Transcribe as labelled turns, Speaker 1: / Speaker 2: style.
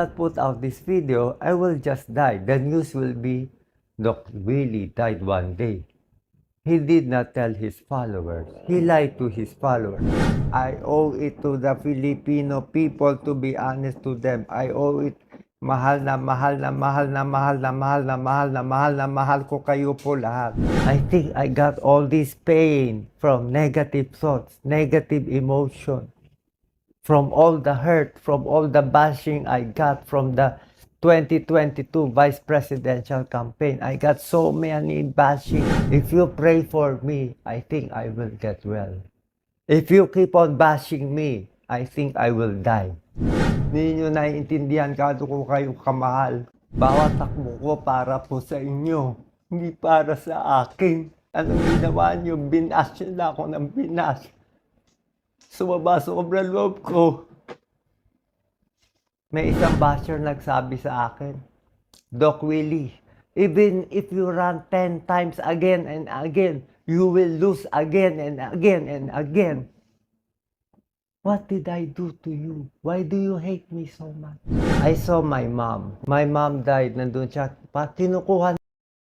Speaker 1: I'll put out this video, I will just die. The news will be, Doc Willie died one day. He did not tell his followers. He lied to his followers. I owe it to the Filipino people to be honest to them. I owe it. Mahal na mahal na mahal na mahal na mahal na mahal na mahal na mahal ko kayo po lahat. I think I got all this pain from negative thoughts, negative emotion, from all the hurt, from all the bashing I got from the 2022 vice presidential campaign. I got so many bashing. If you pray for me, I think I will get well. If you keep on bashing me, I think I will die. Hindi nyo naiintindihan kado ko kayo kamahal. Bawat takbo ko para po sa inyo, hindi para sa akin. Anong ginawa nyo? Binas nyo na ako ng binas. Sumaba sobrang loob ko. May isang basher nagsabi sa akin, Doc Willie, even if you run 10 times again and again, you will lose again and again and again. What did I do to you? Why do you hate me so much? I saw my mom. My mom died. Nandun siya. Pa, kinukuha